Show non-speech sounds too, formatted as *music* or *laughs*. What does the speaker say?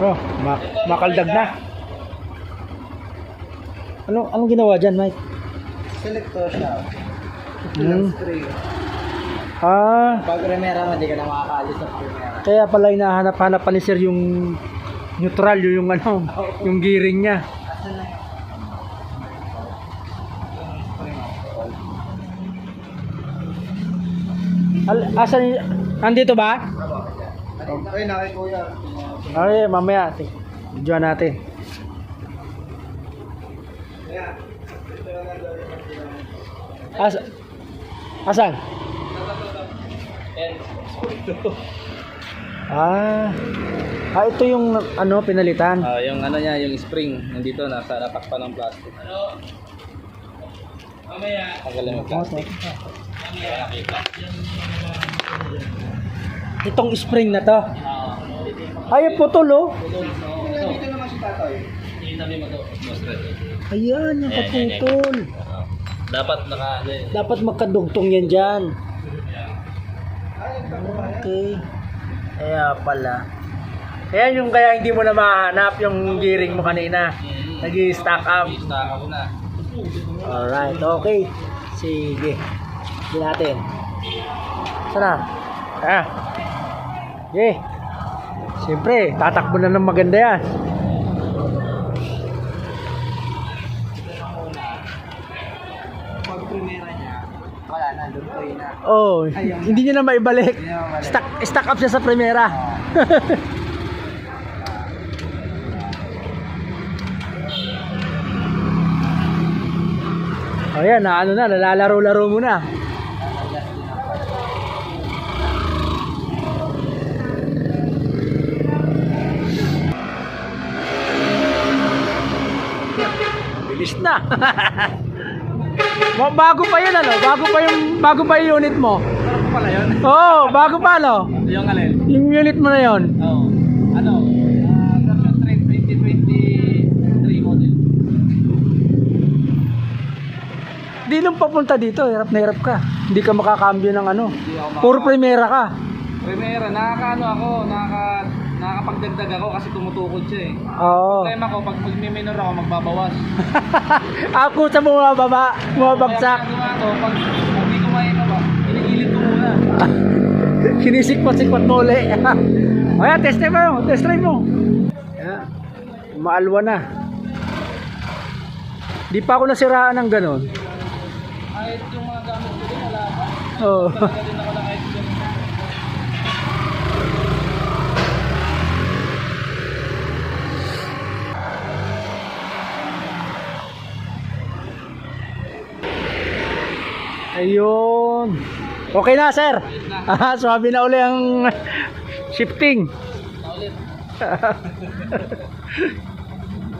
Oh, ma- makaldag na. Ano anong ginawa diyan, Mike? Selector siya. Hmm. Ah, Pag remera mo, di ka na makakaalis sa remera. kaya pala hinahanap-hanap pa ni Sir yung neutral yung, yung ano, yung gearing niya. Asan na? Al asan nandito ba? Ay, nakay kuya. Ay, mamaya. Videoan natin. As asan? Ah. Ah, ito yung ano pinalitan. Ah, yung ano niya, yung spring, nandito, nasa natakpan ng plastic. Ano? Mamaya. Tanggalin mo plastic. Itong spring na to. Ay, putol oh. Ayan, yung kaputol. Dapat naka, ano. Dapat magkadugtong yan dyan. Okay. Kaya pala. Kaya yung kaya hindi mo na mahanap yung gearing mo kanina. Nag-stack up. Stock ako na. Alright, okay. Sige. Sige natin. Sana? Ah. Sige. Siyempre, tatakbo na ng maganda yan. Pag remera niya, wala na, lutoy na. Oh, hindi niya na maibalik. Hindi na. Stack, stack up siya sa primera. *laughs* oh yan, na ano na, nalalaro-laro mo na. Bilis na. Ba- bago pa yun ano, bago pa yung bago pa yung unit mo. Ano pala yun? Oo, oh, bago pa no. Yung alin? Yung unit mo na yon. Oo. Ano? Ah, version 3 2023 model. Di nung papunta dito, hirap na hirap ka. Hindi ka makakambyo ng ano. Puro primera ka. Primera, nakakaano ako, nakaka, nakakapagdagdag ako kasi tumutukod siya eh. Oo. Problema ko, pag magmi-minor ako, magbabawas. *laughs* Ako sa bumababa, bumabagsak. Kaya ginagawa ko, pag, pag di ko ba, inigilit ko muna. *laughs* Sinisikpat-sikpat mo uli. *laughs* Ayan, test drive mo, test drive mo. Ayan. Maalwa na. Di pa ako nasiraan ng ganon. Kahit yung mga gamit ko din, wala pa. Oo. Talaga din Ayun. Okay na, sir. Ah, Swabe na uli ang shifting. Naulit. *laughs*